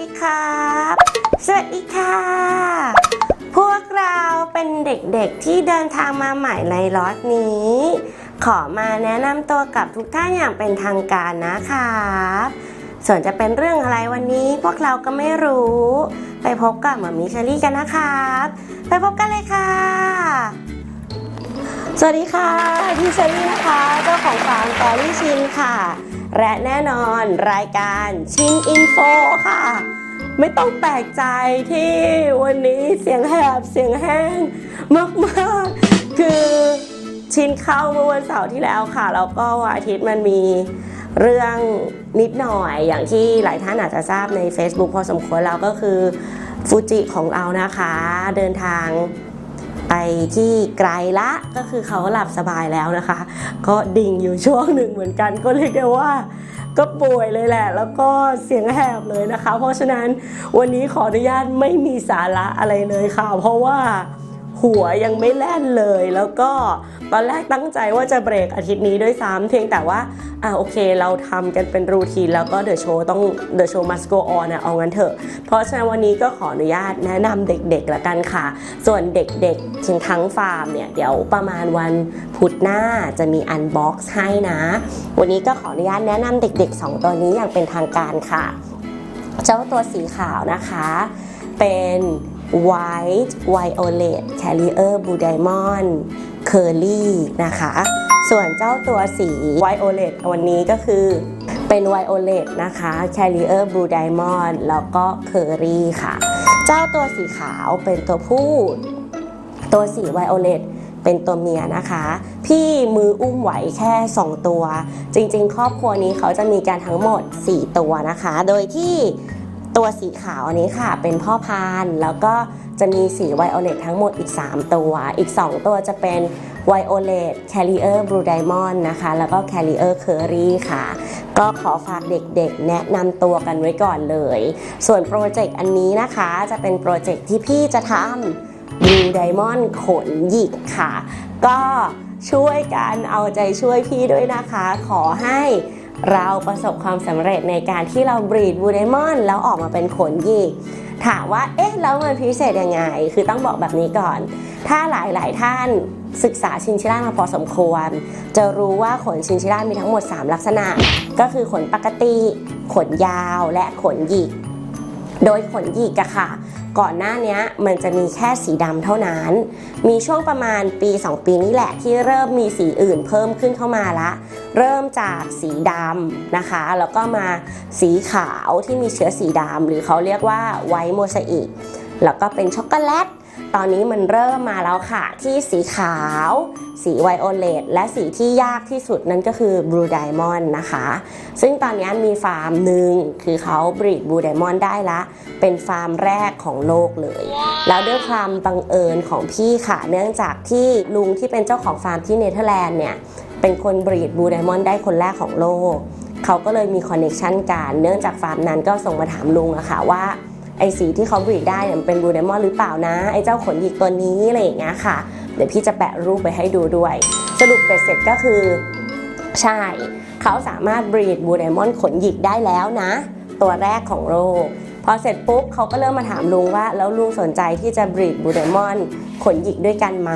ดีครับ สวัสดีค่ะ พวกเราเป็นเด็กๆที่เดินทางมาใหม่ในล็อตนี้ ขอมาแนะนำตัวกับทุกท่านอย่างเป็นทางการนะครับส่วนจะเป็นเรื่องอะไรวันนี้พวกเราก็ไม่รู้ ไปพบกับหมามิเชอรี่กันนะครับ ไปพบกันเลยค่ะ สวัสดีค่ะพี่เชอรี่นะคะเจ้าของฟาร์มตอรี่ชินค่ะ และแน่นอนรายการชินอินโฟค่ะ ไม่ต้องแปลกใจที่วันนี้เสียงแหบเสียงแห้งมากๆ คือชินเข้าเมื่อวันเสาร์ที่แล้วค่ะ แล้วก็วันอาทิตย์มันมีเรื่องนิดหน่อยอย่างที่หลายท่านอาจจะทราบใน Facebook พอสมควรแล้วก็คือฟูจิของเรานะคะ เดินทาง ไปที่ไกลละก็คือเขาหลับสบายแล้วนะคะ ก็ดิ่งอยู่ช่วงหนึ่งเหมือนกันก็เรียกได้ว่าก็ป่วยเลยแหละ แล้วก็เสียงแหบเลยนะคะ เพราะฉะนั้นวันนี้ขออนุญาตไม่มีสาระอะไรเลยค่ะ เพราะว่า หัวยังไม่แล่นเลย แล้วก็ตอนแรกตั้งใจว่าจะเบรกอาทิตย์นี้ด้วยซ้ำเพียงแต่ว่าอ่าโอเค เราทำกันเป็นรูทีนแล้วก็เดอะโชว์ต้องเดอะโชว์มัสโกออนนะเอางั้นเถอะ เพราะฉะนั้นวันนี้ก็ขออนุญาตแนะนำเด็กๆละกันค่ะ ส่วนเด็กๆถึงทั้งฟาร์มเนี่ย เดี๋ยวประมาณวันพุธหน้าจะมีอันบ็อกซ์ให้นะ วันนี้ก็ขออนุญาตแนะนำเด็ก ๆ 2 ตัวนี้อย่างเป็นทางการค่ะ เจ้าตัวสีขาวนะคะ เป็น white violet carrier blue diamond curly นะคะ ส่วนเจ้าตัวสี violet วันนี้ก็คือเป็น violet นะคะ carrier blue diamond แล้วก็ curly ค่ะ เจ้าตัวสีขาวเป็นตัวผู้ ตัวสี violet เป็นตัวเมียนะคะ พี่มืออุ้มไหวแค่ 2 ตัว จริงๆ ครอบครัวนี้เขาจะมีการทั้งหมด 4 ตัวนะคะ โดยที่ ตัวสีขาวอันนี้ค่ะ เป็นพ่อพันแล้วก็จะมีสีไวโอเลตทั้งหมดอีก 3 ตัว อีก 2 ตัวจะเป็นไวโอเลตแคริเออร์บลูไดมอนด์นะคะ แล้วก็แคริเออร์เคอรี่ค่ะ ก็ขอฝากเด็กๆ แนะนำตัวกันไว้ก่อนเลย ส่วนโปรเจกต์อันนี้นะคะจะเป็นโปรเจกต์ที่พี่จะทำบลูไดมอนด์ขนหยิกค่ะ ก็ช่วยกันเอาใจช่วยพี่ด้วยนะคะ ขอให้ เราประสบความสำเร็จในการที่เราบรีดบูไดมอนแล้วออกมาเป็นขนยิกถามว่า เอ๊ะ แล้วมันพิเศษยังไง คือต้องบอกแบบนี้ก่อน ถ้าหลายๆ ท่านศึกษาชินชิล่ามาพอสมควร จะรู้ว่าขนชินชิล่ามีทั้งหมด 3 ลักษณะ ก็คือขนปกติ ขนยาว และขนหยิก โดยขนหยิกอะค่ะ ก่อนหน้านี้มันจะมีแค่สีดำเท่านั้น มีช่วงประมาณปี 2 ปีนี้แหละที่เริ่มมีสีอื่นเพิ่มขึ้นเข้ามาละ เริ่มจากสีดำนะคะ แล้วก็มาสีขาวที่มีเชื้อสีดำหรือเขาเรียกว่าไวท์โมซาอิกแล้วก็เป็นช็อกโกแลต ตอนนี้มันเริ่มมาแล้วค่ะ ที่สีขาว สีไวโอเลตและสีที่ยากที่สุดนั่นก็คือบลูไดมอนด์นะคะ ซึ่งตอนนี้มีฟาร์มหนึ่งคือเขาบรีดบลูไดมอนด์ได้ละ เป็นฟาร์มแรกของโลกเลย แล้วด้วยความบังเอิญของพี่ค่ะ เนื่องจากที่ลุงที่เป็นเจ้าของฟาร์มที่เนเธอร์แลนด์เนี่ยเป็นคนบรีดบลูไดมอนด์ได้คนแรกของโลกเขาก็เลยมีคอนเน c ชันกันเนื่องจากฟาร์มนั้นก็ส่งมาถามลุงอะค่ะว่า ไอสีที่เขาบีดได้เนี่ยมันเป็นบลูไดมอนด์หรือเปล่านะไอเจ้าขนหยิกตัวนี้อะไรอย่างเงี้ยค่ะ เดี๋ยวพี่จะแปะรูปไปให้ดูด้วย สรุปเป็ดเสร็จก็คือ ใช่ เขาสามารถบีดบลูไดมอนด์ขนหยิกได้แล้วนะ ตัวแรกของโลก พอเสร็จปุ๊บเขาก็เริ่มมาถามลุงว่า แล้วลุงสนใจที่จะบรีดบลูไดมอนขนหยิกด้วยกันไหม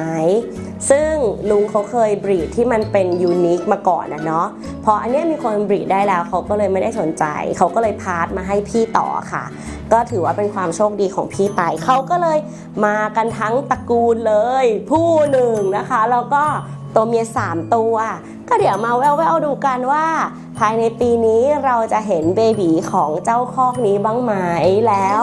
ซึ่งลุงเขาเคยบรีดที่มันเป็นยูนิคมาก่อนนะเนาะพออันนี้มีคนบรีดได้แล้วเขาก็เลยไม่ได้สนใจ เขาก็เลยพาร์ทมาให้พี่ต่อค่ะ ก็ถือว่าเป็นความโชคดีของพี่ไปเขาก็เลยมากันทั้งตระกูลเลย ผู้หนึ่งนะคะแล้วก็ ตัวเมียสามตัว ก็เดี๋ยวมาแววๆดูกันว่า ภายในปีนี้เราจะเห็นเบบีของเจ้าคอกนี้บ้างไหมแล้ว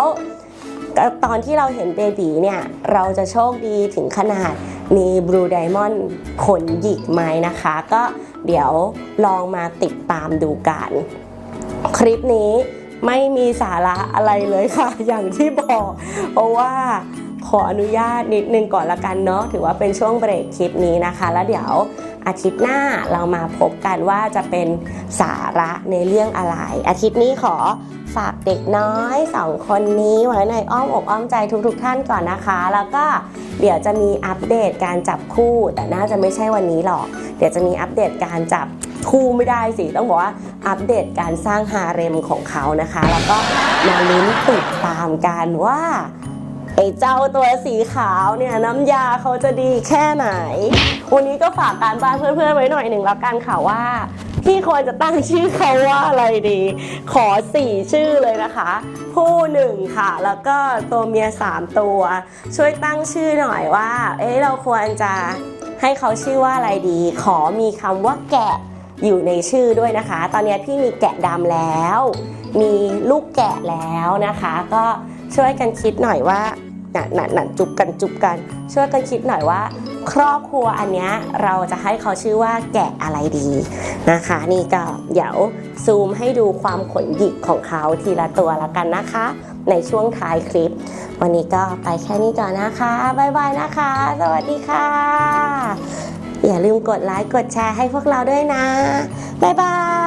ตอนที่เราเห็นเบบีเนี่ย เราจะโชคดีถึงขนาดมีบลูไดมอนด์ขนหยิกไหมนะคะ ก็เดี๋ยวลองมาติดตามดูกัน คลิปนี้ ไม่มีสาระอะไรเลยค่ะ อย่างที่บอก เพราะว่าขออนุญาตนิดนึงก่อนละกันเนาะถือว่าเป็นช่วงเบรกคลิปนี้นะคะ แล้วเดี๋ยวอาทิตย์หน้าเรามาพบกันว่าจะเป็นสาระในเรื่องอะไร อาทิตย์นี้ขอฝากเด็กน้อยสองคนนี้ไว้ในอ้อมอกอ้อมใจทุกๆทท่านก่อนนะคะ แล้วก็เดี๋ยวจะมีอัปเดตการจับคู่ แต่น่าจะไม่ใช่วันนี้หรอก เดี๋ยวจะมีอัปเดตการจับ คู่ไม่ได้สิ ต้องบอกว่าอัปเดตการสร้างฮาเร็มของเขานะคะ แล้วก็มาลุ้นติดตามกันว่าไอ้เจ้าตัวสีขาวเนี่ยน้ำยาเขาจะดีแค่ไหน วันนี้ก็ฝากการบ้านเพื่อนๆไว้หน่อยหนึ่งแล้วกันค่ะว่า พี่ควรจะตั้งชื่อเขาว่าอะไรดี ขอสี่ชื่อเลยนะคะ ผู้หนึ่งค่ะ แล้วก็ตัวเมียสามตัว ช่วยตั้งชื่อหน่อยว่า เอ๊ะเราควรจะให้เขาชื่อว่าอะไรดี ขอมีคำว่าแกะ อยู่ในชื่อด้วยนะคะ ตอนนี้พี่มีแกะดำแล้ว มีลูกแกะแล้วนะคะ ก็ช่วยกันคิดหน่อยว่าหน่ะน่ะน่ะจุบกันจุบกัน ช่วยกันคิดหน่อยว่า ครอบครัวอันเนี้ยเราจะให้เขาชื่อว่าแกะอะไรดีนะคะ นี่ก็เดี๋ยวซูมให้ดูความขนหยิกของเขาทีละตัวละกันนะคะ ในช่วงท้ายคลิป วันนี้ก็ไปแค่นี้ก่อนนะคะบ๊ายบายนะคะ สวัสดีค่ะ อย่าลืมกดไลค์กดแชร์ให้พวกเราด้วยนะ บ๊ายบาย